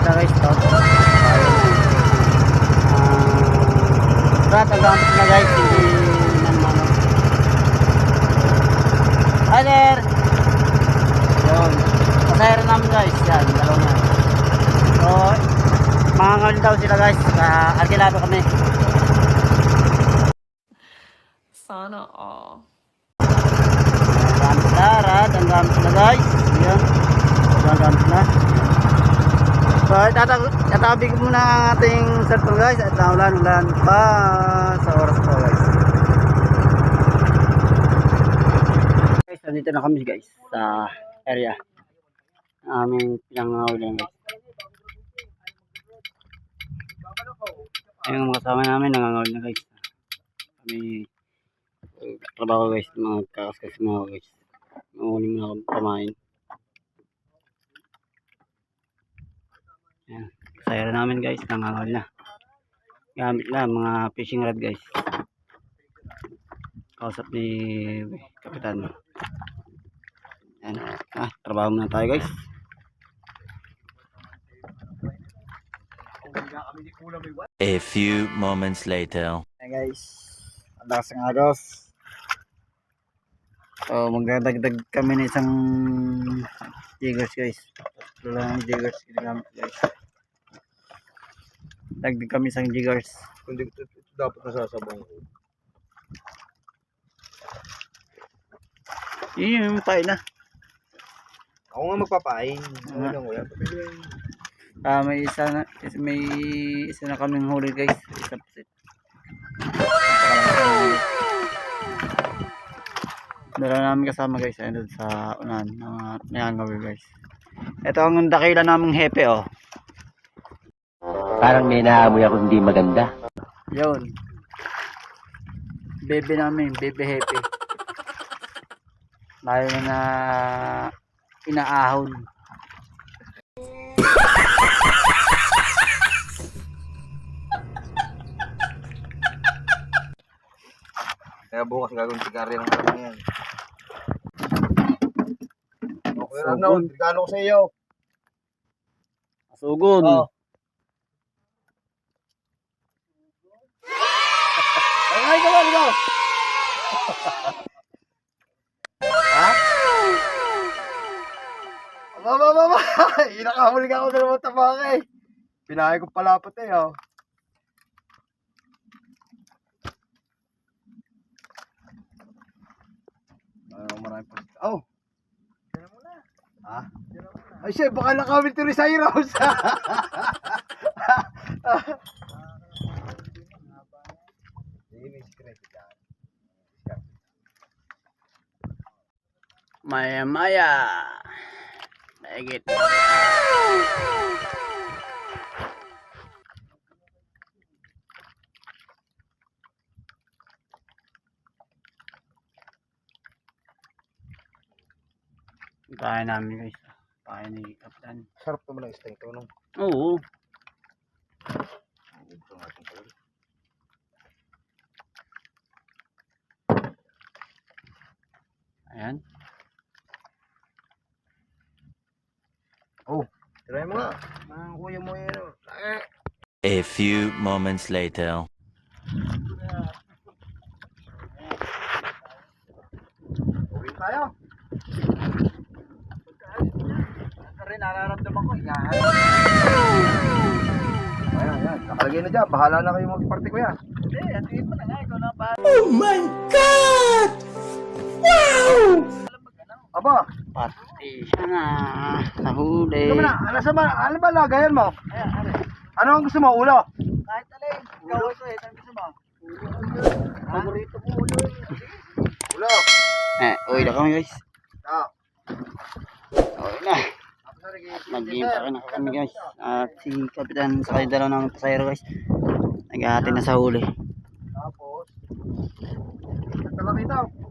na guys, to. Lahat ang gamit na guys, hindi. Hi there! Yun. Pasayro namin guys, yan, dalawa na. So, mga ngal daw sila guys, uh, alkilado kami. Sana all. Ang gamit sila, rad, ang gamit sila guys. Yan. Ang gamit sila. So, tatag tatabi ko muna ang ating cellphone guys at naulan-ulan pa sa oras ko guys. Guys, nandito na kami guys sa area. Aming pinangahulan guys. Ayun, mga kasama namin nangangawal na guys. Kami uh, trabaho guys, mga kakaskas mga guys. Mahuli mo na Ayan, sayro namin guys, nangangawal na. Gamit lang, mga fishing rod guys. Kausap ni Kapitan. Ayan, ah, trabaho muna tayo guys. A few moments later. Hey guys, ang lakas ng agos. So magdadagdag kami ng isang jiggers guys. Tatlo lang ang jiggers ginagamit guys. Dagdag kami isang jiggers. Kundi ito, ito dapat nasasabang ko. Yun yung tayo na. Ako nga magpapain. Ano lang lang. Ah, may isa na may isa na kaming huli guys. Isa pa set. Dala namin kasama guys ayun sa unahan mga mayangawin guys. Ito ang dakilan naming hepe oh. Parang may naamoy ako hindi maganda. Yun. Bebe namin, bebe happy. Layo na na inaahon. Kaya bukas gagawin sigarya ng alam yan. Okay, ano, regalo ko sa iyo. Asugod. Oh. Ay, ay, come on, go! Ha? Aba, aba! Inakamuli ka ako na naman tabakay. Pinahay ko palapot eh, oh. Ano, marami pa. Oh! Ha? Ay, siya, baka nakamit to Cyrus. Maya maya. Maigit. Kaya namin guys. Kaya ni Kapitan. Sarap naman ang ito, no? Oo. Ayan. Try mo nga. Mga kuya mo yun. oh. Eh. A few moments later. Uwi tayo. Ito rin, nararamdaman ko. Yan. Ayan, ayan. Nakalagay na dyan. Bahala na kayo mag-party ko yan. Hindi, atiin mo na nga. Ikaw na pa. Aba, Pati siya na. Nahuli. ito mo na. Ano sa ba? Ano ba lagayan mo? Ano ang gusto mo? Ulo? Kahit alin. Ikaw ito eh. Saan gusto mo? Paborito ko ulo eh. Ulo. Eh, uwi na kami guys. Ah. Uwi na. Mag-iintay na kami guys. At si Kapitan sa kayo dalaw ng pasayro guys. Naghahati na sa huli. Tapos, ito lang ito.